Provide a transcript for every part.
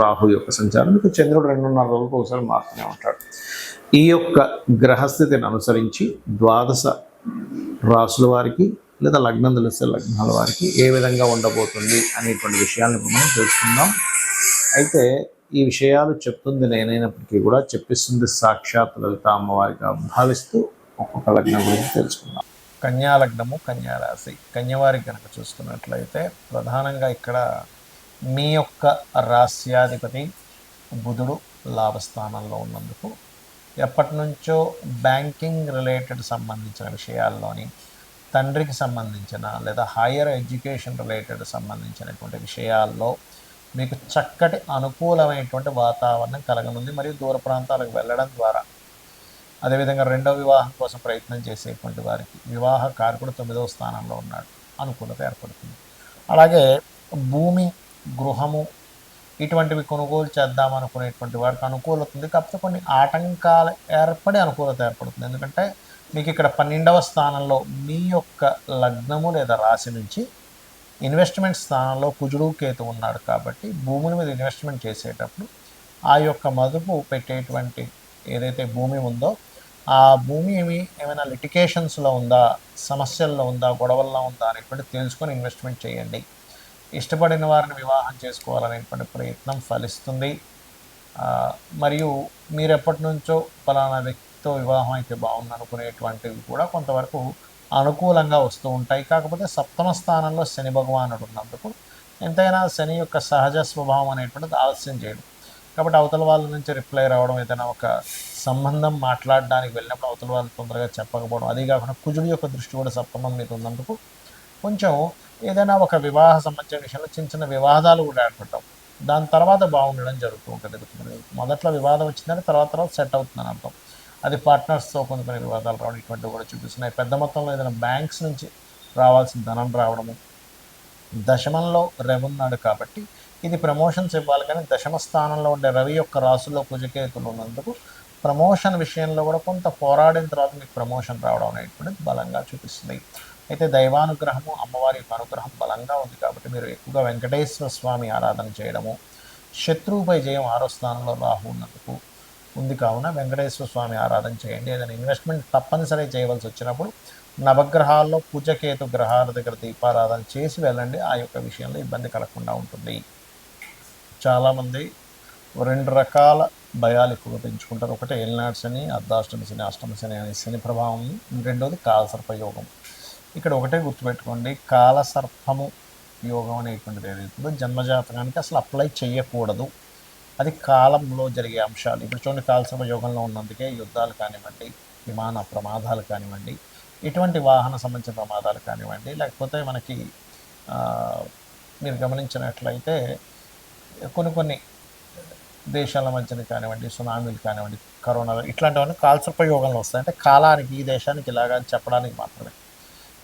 రాహు యొక్క సంచారం. ఇక చంద్రుడు రెండున్నర రోజులకు ఒకసారి మారుతూనే ఉంటాడు. ఈ యొక్క గ్రహస్థితిని అనుసరించి ద్వాదశ రాసుల వారికి లేదా లగ్నం తెలిస్తే లగ్నాల వారికి ఏ విధంగా ఉండబోతుంది అనేటువంటి విషయాలను మనం తెలుసుకుందాం. అయితే ఈ విషయాలు చెప్తుంది నేనైనప్పటికీ కూడా చెప్పిస్తుంది సాక్షాత్ లలిత అమ్మవారిగా భావిస్తూ ఒక్కొక్క లగ్నం గురించి తెలుసుకుందాం. కన్యా లగ్నము కన్యారాశి కన్యవారికి కనుక చూసుకున్నట్లయితే ప్రధానంగా ఇక్కడ మీ యొక్క రాస్యాధిపతి బుధుడు లాభస్థానంలో ఉన్నందుకు ఎప్పటి నుంచో బ్యాంకింగ్ రిలేటెడ్ సంబంధించిన విషయాల్లోని తండ్రికి సంబంధించిన లేదా హైయర్ ఎడ్యుకేషన్ రిలేటెడ్ సంబంధించినటువంటి విషయాల్లో మీకు చక్కటి అనుకూలమైనటువంటి వాతావరణం కలగనుంది మరియు దూర ప్రాంతాలకు వెళ్ళడం ద్వారా. అదేవిధంగా రెండవ వివాహం కోసం ప్రయత్నం చేసేటువంటి వారికి వివాహ కారకుడు తొమ్మిదవ స్థానంలో ఉన్నాడు. అనుకూలత ఏర్పడుతుంది. అలాగే భూమి గృహము ఇటువంటివి కొనుగోలు చేద్దాం అనుకునేటువంటి వారికి అనుకూలత ఉంది. కాకపోతే కొన్ని ఆటంకాలు ఏర్పడి అనుకూలత ఏర్పడుతుంది. ఎందుకంటే మీకు ఇక్కడ పన్నెండవ స్థానంలో మీ యొక్క లగ్నము లేదా రాశి నుంచి ఇన్వెస్ట్మెంట్ స్థానంలో కుజుడు కేతు ఉన్నాడు కాబట్టి భూముల మీద ఇన్వెస్ట్మెంట్ చేసేటప్పుడు ఆ యొక్క మదుపు పెట్టేటువంటి ఏదైతే భూమి ఉందో ఆ భూమి ఏమి ఏమైనా లిటికేషన్స్లో ఉందా సమస్యల్లో ఉందా గొడవల్లో ఉందా అనేటువంటి తెలుసుకొని ఇన్వెస్ట్మెంట్ చేయండి. ఇష్టపడిన వారిని వివాహం చేసుకోవాలనేటువంటి ప్రయత్నం ఫలిస్తుంది. మరియు మీరు ఎప్పటి నుంచో ఫలానా వ్యక్తితో వివాహం అయితే బాగుంది అనుకునేటువంటివి కూడా కొంతవరకు అనుకూలంగా వస్తూ ఉంటాయి. కాకపోతే సప్తమ స్థానంలో శని భగవానుడు ఉన్నందుకు ఎంతైనా శని యొక్క సహజ స్వభావం అనేటువంటిది ఆలస్యం చేయడం. కాబట్టి అవతల వాళ్ళ నుంచి రిప్లై రావడం ఏదైనా ఒక సంబంధం మాట్లాడడానికి వెళ్ళినప్పుడు అవతల వాళ్ళు తొందరగా చెప్పకపోవడం అదే కాకుండా కుజుడి యొక్క దృష్టి కూడా సప్తమం మీద ఉన్నందుకు కొంచెం ఏదైనా ఒక వివాహ సంబంధించిన విషయంలో చిన్న చిన్న వివాదాలు కూడా ఏర్పడటం దాని తర్వాత బాగుండడం జరుగుతూ ఉంటుంది. మొదట్లో వివాదం వచ్చిందని తర్వాత తర్వాత సెట్ అవుతుందని అర్థం. అది పార్ట్నర్స్తో కొన్ని కొన్ని వివాదాలు రావడం ఇటువంటివి కూడా చూపిస్తున్నాయి. పెద్ద మొత్తంలో ఏదైనా బ్యాంక్స్ నుంచి రావాల్సిన ధనం రావడము. దశమంలో రవి ఉన్నాడు కాబట్టి ఇది ప్రమోషన్స్ ఇవ్వాలి కానీ దశమ స్థానంలో ఉండే రవి యొక్క రాసుల్లో కుజకేతులు ఉన్నందుకు ప్రమోషన్ విషయంలో కూడా కొంత పోరాడిన తర్వాత మీకు ప్రమోషన్ రావడం అనేటువంటిది బలంగా చూపిస్తుంది. అయితే దైవానుగ్రహము అమ్మవారి యొక్క అనుగ్రహం బలంగా ఉంది కాబట్టి మీరు ఎక్కువగా వెంకటేశ్వర స్వామి ఆరాధన చేయడము శత్రువుపై జయం ఆరో స్థానంలో రాహు ఉన్నందుకు ఉంది కావున వెంకటేశ్వర స్వామి ఆరాధన చేయండి. ఏదైనా ఇన్వెస్ట్మెంట్ తప్పనిసరి చేయవలసి వచ్చినప్పుడు నవగ్రహాల్లో పూజకేతు గ్రహాల దగ్గర దీపారాధన చేసి వెళ్ళండి. ఆ యొక్క విషయంలో ఇబ్బంది కలగకుండా ఉంటుంది. చాలామంది రెండు రకాల భయాలు ఎక్కువగా పెంచుకుంటారు. ఒకటి ఏలినాడు శని అర్ధాష్టమి శని అష్టమ శని అనే శని ప్రభావం. రెండోది కాలసర్ప యోగం ఇక్కడ ఒకటే గుర్తుపెట్టుకోండి కాలసర్పము యోగం అనేటువంటిది ఏదైతుందో జన్మజాతకానికి అసలు అప్లై చేయకూడదు. అది కాలంలో జరిగే అంశాలు. ఇప్పుడు చూడండి కాలసర్ప యోగంలో ఉన్నందుకే యుద్ధాలు కానివ్వండి విమాన ప్రమాదాలు కానివ్వండి ఇటువంటి వాహన సంబంధించిన ప్రమాదాలు కానివ్వండి లేకపోతే మనకి మీరు గమనించినట్లయితే కొన్ని కొన్ని దేశాల మధ్యన కానివ్వండి సునామీలు కానివ్వండి కరోనా ఇట్లాంటివన్నీ కాలసర్ప యోగంలో వస్తాయి. అంటే కాలానికి ఈ దేశానికి ఇలాగా అని చెప్పడానికి మాత్రమే.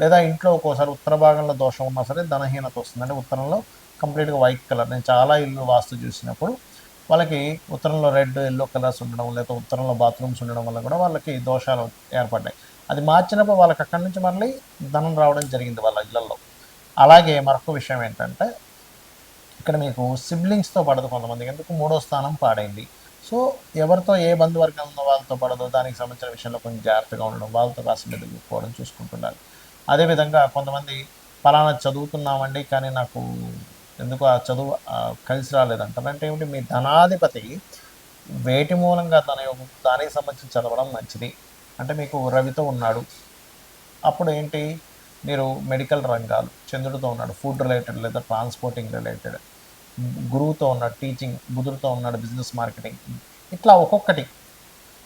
లేదా ఇంట్లో ఒక్కోసారి ఉత్తర భాగంలో దోషం ఉన్నా సరే ధనహీనత వస్తుంది. అంటే ఉత్తరంలో కంప్లీట్గా వైట్ కలర్. నేను చాలా ఇల్లు వాస్తు చూసినప్పుడు వాళ్ళకి ఉత్తరంలో రెడ్ ఎల్లో కలర్స్ ఉండడం లేదా ఉత్తరంలో బాత్రూమ్స్ ఉండడం వల్ల కూడా వాళ్ళకి దోషాలు ఏర్పడ్డాయి. అది మార్చినప్పుడు వాళ్ళకి అక్కడి నుంచి మళ్ళీ ధనం రావడం జరిగింది వాళ్ళ ఇళ్ళలో. అలాగే మరొక విషయం ఏంటంటే ఇక్కడ మీకు సిబ్లింగ్స్తో పడదు కొంతమందికి. ఎందుకు? మూడో స్థానం పాడైంది. సో ఎవరితో ఏ బంధువర్గం ఉందో వాళ్ళతో పడదో? దానికి సంబంధించిన విషయంలో కొంచెం జాగ్రత్తగా ఉండడం వాళ్ళతో కాస్త మెదులుకోవడం చూసుకుంటున్నారు. అదేవిధంగా కొంతమంది ఫలానా చదువుతున్నామండి కానీ నాకు ఎందుకు ఆ చదువు కలిసి రాలేదంట. అంటే ఏమిటి? మీ ధనాధిపతి వేటి మూలంగా తన యొక్క దానికి సంబంధించి చదవడం మంచిది. అంటే మీకు రవితో ఉన్నాడు. అప్పుడు ఏంటి? మీరు మెడికల్ రంగాలు చంద్రుడితో ఉన్నాడు ఫుడ్ రిలేటెడ్ లేదా ట్రాన్స్పోర్టింగ్ రిలేటెడ్. గురువుతో ఉన్నాడు టీచింగ్ బుధుడితో ఉన్నాడు బిజినెస్ మార్కెటింగ్. ఇట్లా ఒక్కొక్కటి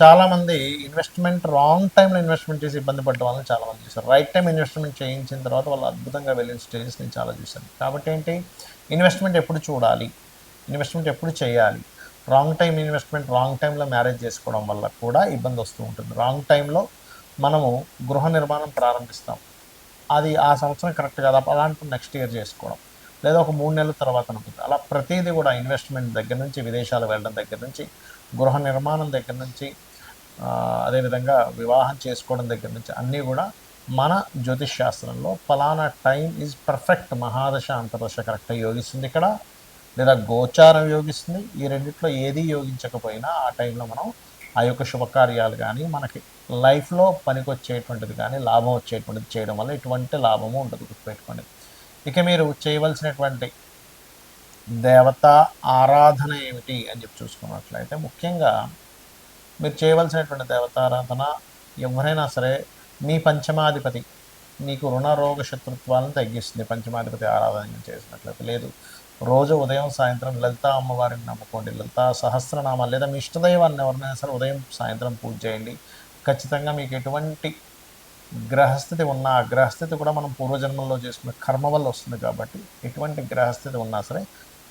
చాలామంది ఇన్వెస్ట్మెంట్ రాంగ్ టైంలో ఇన్వెస్ట్మెంట్ చేసి ఇబ్బంది పడ్డ వాళ్ళని చాలామంది చూశారు. రైట్ టైం ఇన్వెస్ట్మెంట్ చేయించిన తర్వాత వాళ్ళు అద్భుతంగా వెళ్ళిన స్టేజెస్ నేను చాలా చూశాను. కాబట్టి ఏంటి? ఇన్వెస్ట్మెంట్ ఎప్పుడు చూడాలి? ఇన్వెస్ట్మెంట్ ఎప్పుడు చేయాలి? రాంగ్ టైం ఇన్వెస్ట్మెంట్ రాంగ్ టైంలో మ్యారేజ్ చేసుకోవడం వల్ల కూడా ఇబ్బంది వస్తూ ఉంటుంది. రాంగ్ టైంలో మనము గృహ నిర్మాణం ప్రారంభిస్తాం. అది ఆ సంవత్సరం కరెక్ట్ కాదు. అలాంటి నెక్స్ట్ ఇయర్ చేసుకోవడం. లేదా ఒక మూడు నెలల తర్వాత ఉంటుంది అలా ప్రతిదీ కూడా ఇన్వెస్ట్మెంట్ దగ్గర నుంచి విదేశాలు వెళ్ళడం దగ్గర నుంచి గృహ నిర్మాణం దగ్గర నుంచి అదేవిధంగా వివాహం చేసుకోవడం దగ్గర నుంచి అన్నీ కూడా మన జ్యోతిష్ శాస్త్రంలో ఫలానా టైం ఈజ్ పర్ఫెక్ట్. మహాదశ అంతర్దశ కరెక్ట్గా యోగిస్తుంది ఇక్కడ. లేదా గోచారం యోగిస్తుంది. ఈ రెండిట్లో ఏది యోగించకపోయినా ఆ టైంలో మనం ఆ యొక్క శుభకార్యాలు కానీ మనకి లైఫ్లో పనికొచ్చేటువంటిది కానీ లాభం వచ్చేటువంటిది చేయడం వల్ల ఎటువంటి లాభము ఉండదు గుర్తుపెట్టుకోండి. ఇక మీరు చేయవలసినటువంటి దేవత ఆరాధన ఏమిటి అని చెప్పి చూసుకున్నట్లయితే ముఖ్యంగా మీరు చేయవలసినటువంటి దేవతారాధన ఎవరైనా సరే మీ పంచమాధిపతి మీకు రుణ రోగ శత్రుత్వాలను తగ్గిస్తుంది. పంచమాధిపతి ఆరాధన చేసినట్లయితే లేదు. రోజు ఉదయం సాయంత్రం లలితా అమ్మవారిని నమ్ముకోండి. లలితా సహస్రనామాలు లేదా మీ ఇష్టదైవాన్ని ఎవరినైనా సరే ఉదయం సాయంత్రం పూజ చేయండి. ఖచ్చితంగా మీకు ఎటువంటి గ్రహస్థితి ఉన్న ఆ గ్రహస్థితి కూడా మనం పూర్వజన్మల్లో చేసుకున్న కర్మ వల్ల వస్తుంది కాబట్టి ఎటువంటి గ్రహస్థితి ఉన్నా సరే